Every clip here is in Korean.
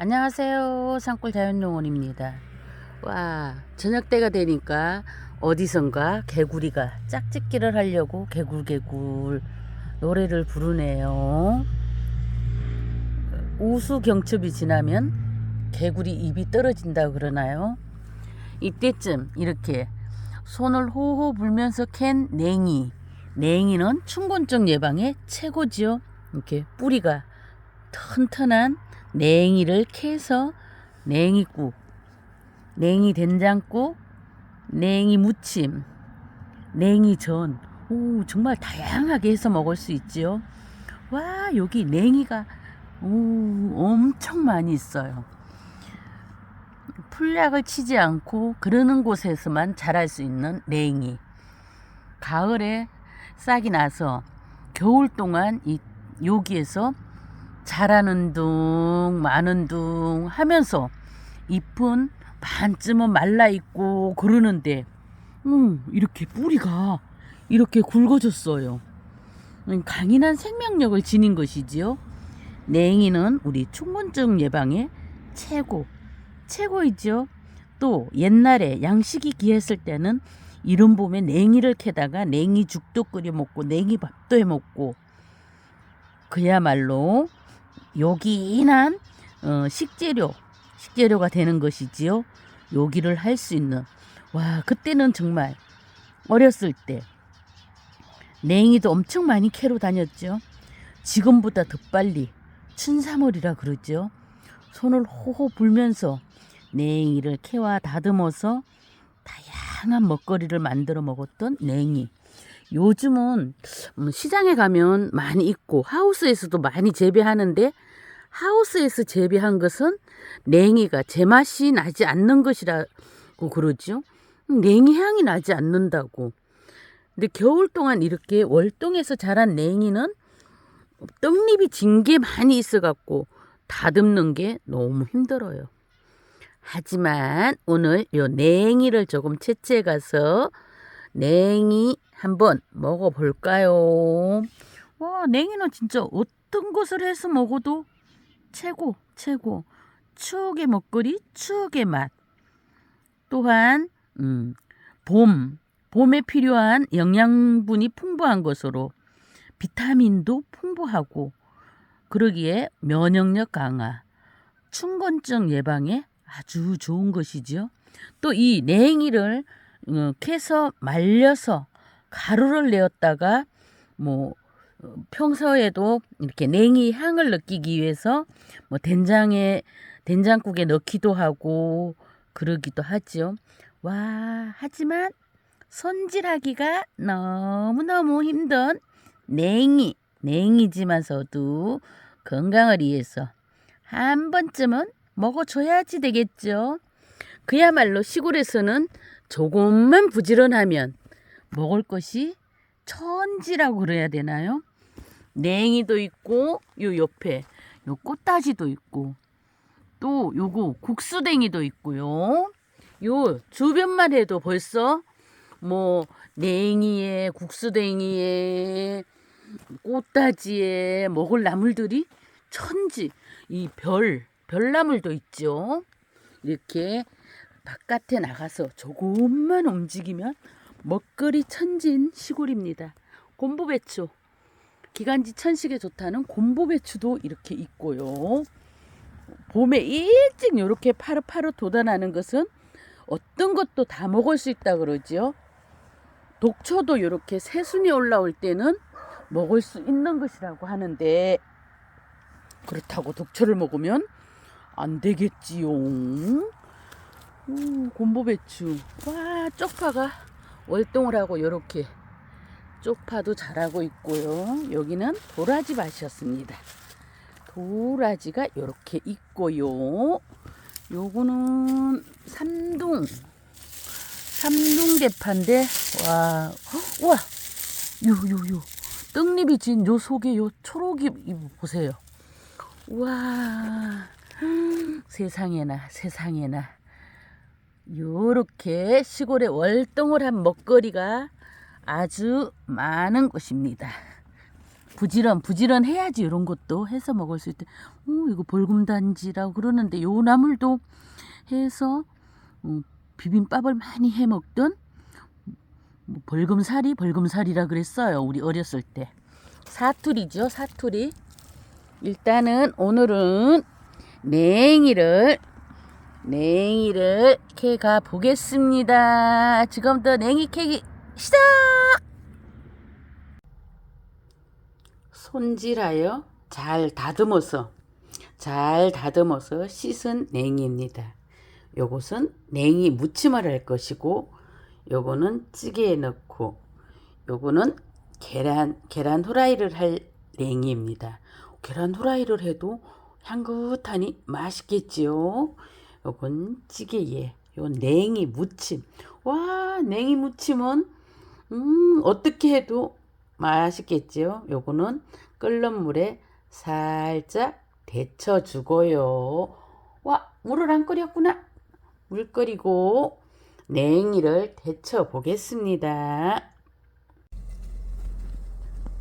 안녕하세요. 산골 자연농원입니다. 와, 저녁 때가 되니까 어디선가 개구리가 짝짓기를 하려고 개굴개굴 노래를 부르네요. 우수 경첩이 지나면 개구리 입이 떨어진다 그러나요? 이때쯤 이렇게 손을 호호 불면서 캔 냉이. 냉이는 춘곤증 예방에 최고지요. 이렇게 뿌리가 튼튼한 냉이를 캐서 냉이국, 냉이 된장국, 냉이 무침, 냉이 전. 오, 정말 다양하게 해서 먹을 수 있지요. 와, 여기 냉이가 오, 엄청 많이 있어요. 풀약을 치지 않고 그러는 곳에서만 자랄 수 있는 냉이. 가을에 싹이 나서 겨울 동안 이 여기에서 자라는 둥 마는 둥 하면서 잎은 반쯤은 말라 있고 그러는데 음, 이렇게 뿌리가 이렇게 굵어졌어요. 음, 강인한 생명력을 지닌 것이지요. 냉이는 우리 충곤증 예방에 최고 최고이죠. 또 옛날에 양식이 귀했을 때는 이른 봄에 냉이를 캐다가 냉이죽도 끓여 먹고 냉이밥도 해 먹고 그야말로 요긴한 어, 식재료 식재료가 되는 것이지요. 요기를 할 수 있는 와 그때는 정말 어렸을 때 냉이도 엄청 많이 캐러 다녔죠. 지금보다 더 빨리 춘삼월이라 그러죠. 손을 호호 불면서 냉이를 캐와 다듬어서 다양한 먹거리를 만들어 먹었던 냉이. 요즘은 음, 시장에 가면 많이 있고 하우스에서도 많이 재배하는데 하우스에서 재배한 것은 냉이가 제맛이 나지 않는 것이라고 그러죠. 음, 냉이 향이 나지 않는다고. 근데 겨울 동안 이렇게 월동에서 자란 냉이는 떡잎이 진 게 많이 있어갖고 다듬는 게 너무 힘들어요. 하지만 오늘 요 냉이를 조금 채취해 가서 냉이 한번 먹어볼까요? 와, 냉이는 진짜 어떤 것을 해서 먹어도 최고, 최고. 추억의 먹거리, 추억의 맛. 또한, 음, 봄, 봄에 필요한 영양분이 풍부한 것으로 비타민도 풍부하고, 그러기에 면역력 강화, 충곤증 예방에 아주 좋은 것이지요. 또 이 냉이를 어, 캐서 말려서 가루를 내었다가 뭐 어, 평소에도 이렇게 냉이 향을 느끼기 위해서 뭐 된장에 된장국에 넣기도 하고 그러기도 하지요. 와 하지만 손질하기가 너무너무 힘든 냉이 냉이지만서도 건강을 위해서 한 번쯤은 먹어줘야지 되겠죠. 그야말로 시골에서는 조금만 부지런하면 먹을 것이 천지라고 그래야 되나요? 냉이도 있고 요 옆에 요 꽃다지도 있고 또 요거 국수댕이도 있고요. 요 주변만 해도 벌써 뭐 냉이에 국수댕이에 꽃다지에 먹을 나물들이 천지 이 별 별나물도 있죠. 이렇게 바깥에 나가서 조금만 움직이면 먹거리 천진 시골입니다. 곰보배추 기관지 천식에 좋다는 곰보배추도 이렇게 있고요. 봄에 일찍 이렇게 파릇파릇 돋아나는 것은 어떤 것도 다 먹을 수 있다 그러지요. 독초도 이렇게 새순이 올라올 때는 먹을 수 있는 것이라고 하는데 그렇다고 독초를 먹으면 안 되겠지요. 음, 곰보배추. 와, 쪽파가 월동을 하고 이렇게 쪽파도 자라고 있고요. 여기는 도라지 밭이었습니다. 도라지가 이렇게 있고요. 요거는 삼동 삼동 대파인데 와, 헉, 우와, 요 요 요 떡잎이 진 요 속에 요 초록이 보세요. 와, 세상에나 세상에나 요렇게 시골에 월동을 한 먹거리가 아주 많은 곳입니다. 부지런 부지런 해야지 이런 것도 해서 먹을 수 있대. 어 이거 벌금단지라고 그러는데 요 나물도 해서 어, 비빔밥을 많이 해 먹던 뭐 벌금살이 벌금살이라 그랬어요 우리 어렸을 때 사투리죠 사투리 일단은 오늘은 냉이를 냉이를 캐가 보겠습니다 지금부터 냉이 캐기 시작 손질하여 잘 다듬어서 잘 다듬어서 씻은 냉이입니다 요것은 냉이 무침을 할 것이고 요거는 찌개에 넣고 요거는 계란 계란 후라이를 할 냉이입니다. 계란 후라이를 해도 향긋하니 맛있겠지요. 요건 찌개에 요 냉이 무침. 와 냉이 무침은 음 어떻게 해도 맛있겠지요. 요거는 끓는 물에 살짝 데쳐 주고요. 와 물을 안 끓였구나. 물 끓이고 냉이를 데쳐 보겠습니다.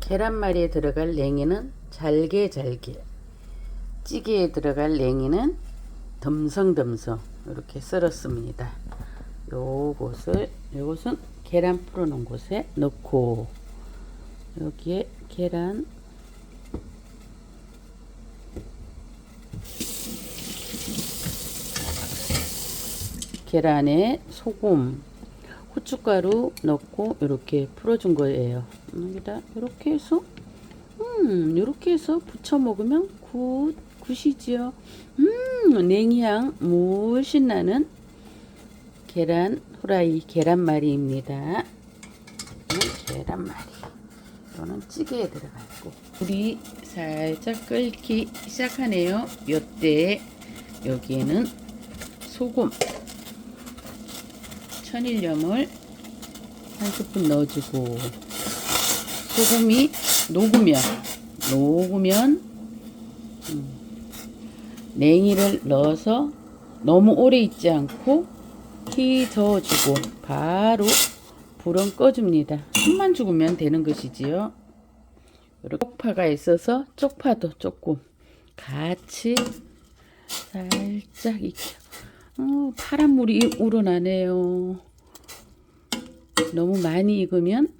계란말이에 들어갈 냉이는 잘게 잘게 찌개에 들어갈 냉이는 덤성덤성 이렇게 썰었습니다. 요것을 요것은 계란 풀어 놓은 곳에 넣고 여기에 계란 계란에 소금, 후춧가루 넣고 이렇게 풀어준 거예요. 여기다 이렇게 해서 음 이렇게 해서 부쳐 먹으면 굿 굿이지요. 음 냉이향 물씬 나는 계란 후라이 계란말이입니다. 계란말이. 이거는 찌개에 들어갔고 불이 살짝 끓기 시작하네요. 요때 여기에는 소금 천일염을 한 스푼 넣어주고 소금이 녹으면 녹으면 음, 냉이를 넣어서 너무 오래 있지 않고 키 저어주고 바로 불은 꺼줍니다. 숨만 죽으면 되는 것이지요. 이렇게 쪽파가 있어서 쪽파도 조금 같이 살짝 익혀 어, 파란 물이 우러나네요. 너무 많이 익으면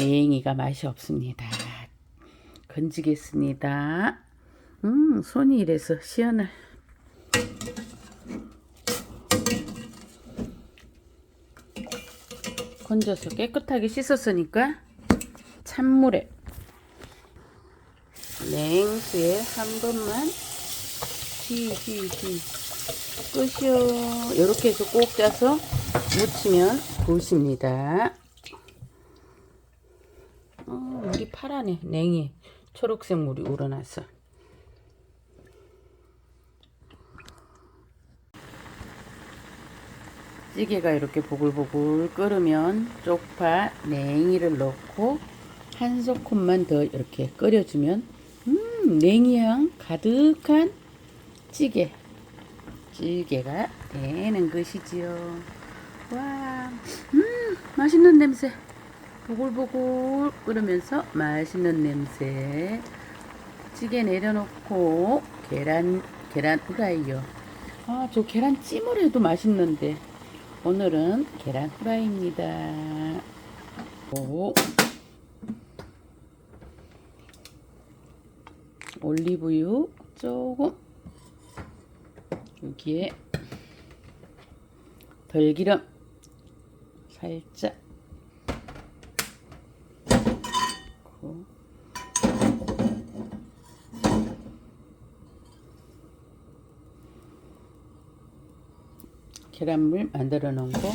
냉이가 맛이 없습니다. 건지겠습니다. 음, 손이 이래서 시원해. 건져서 깨끗하게 씻었으니까 찬물에 냉수에 한 번만 휘휘휘 끝이요. 이렇게 해서 꼭 짜서 묻히면 굿입니다. 어, 물이 파라네. 냉이. 초록색 물이 우러나서. 찌개가 이렇게 보글보글 끓으면 쪽파, 냉이를 넣고 한 소금만 더 이렇게 끓여주면 음, 냉이향 가득한 찌개 찌개가 되는 것이지요. 와, 음, 맛있는 냄새. 보글보글 끓으면서 맛있는 냄새. 찌개 내려놓고 계란 계란 후라이요. 아, 저 계란 찜을 해도 맛있는데 오늘은 계란 후라이입니다. 오. 올리브유 조금 여기에 들기름 살짝 넣고 계란물 만들어 놓은 거.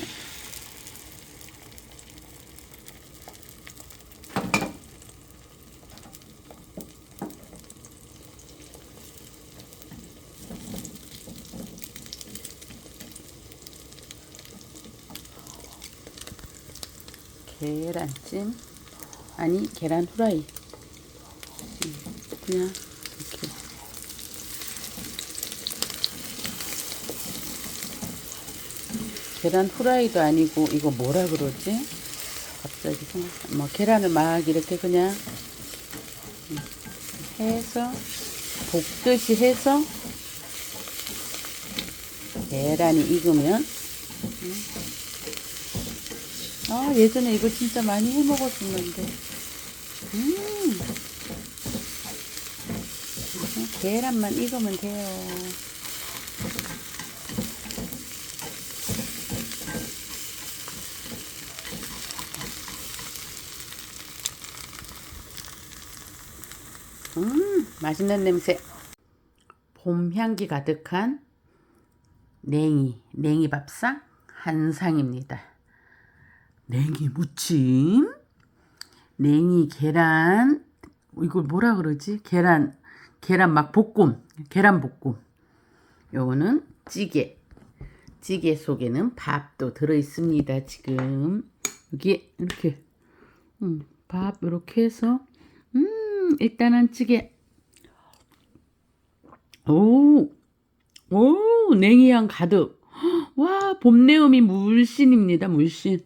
계란찜. 아니 계란 후라이. 음, 그냥 이렇게 계란 후라이도 아니고 이거 뭐라 그러지? 갑자기 생각 뭐 계란을 막 이렇게 그냥 해서 볶듯이 해서 계란이 익으면. 음. 아 예전에 이거 진짜 많이 해 먹었었는데. 음. 계란만 익으면 돼요 음 맛있는 냄새. 봄 향기 가득한 냉이 냉이 밥상 한 상입니다. 냉이 무침. 냉이 계란. 이걸 뭐라 그러지? 계란 계란 막 볶음 계란 볶음. 요거는 찌개. 찌개 속에는 밥도 들어 있습니다 지금. 여기 이렇게 음, 밥 이렇게 해서 음 일단은 찌개 오, 오, 냉이향 가득. 와, 봄내음이 물씬입니다, 물씬.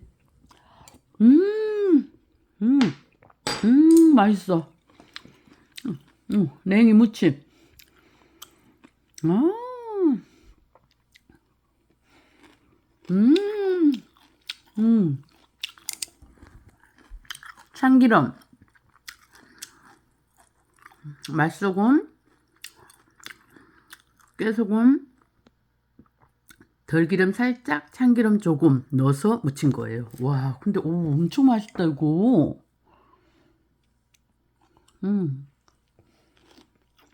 음, 음, 음, 맛있어. 음, 음, 냉이 무침. 아, 음, 음. 참기름. 맛소금. 깨소금, 들기름 살짝, 참기름 조금 넣어서 무친 거예요. 와, 근데 오, 엄청 맛있다 이거. 음,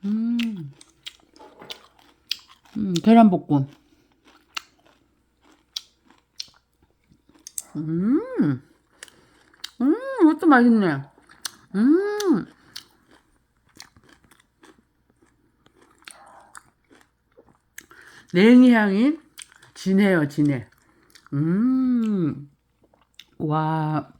음, 음, 계란볶음. 음, 음, 이것도 맛있네. 음. 냉이 향이 진해요, 진해. 음, 와.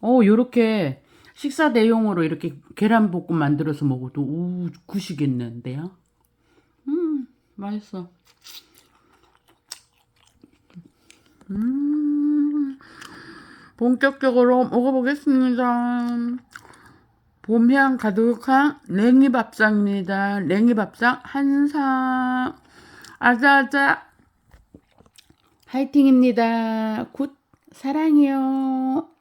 어, 요렇게 식사 대용으로 이렇게 계란볶음 만들어서 먹어도, 우, 굿이겠는데요? 음, 맛있어. 음, 본격적으로 먹어보겠습니다. 봄향 가득한 냉이밥상입니다. 냉이밥상 한상. 아자아자. 화이팅입니다. 굿 사랑해요.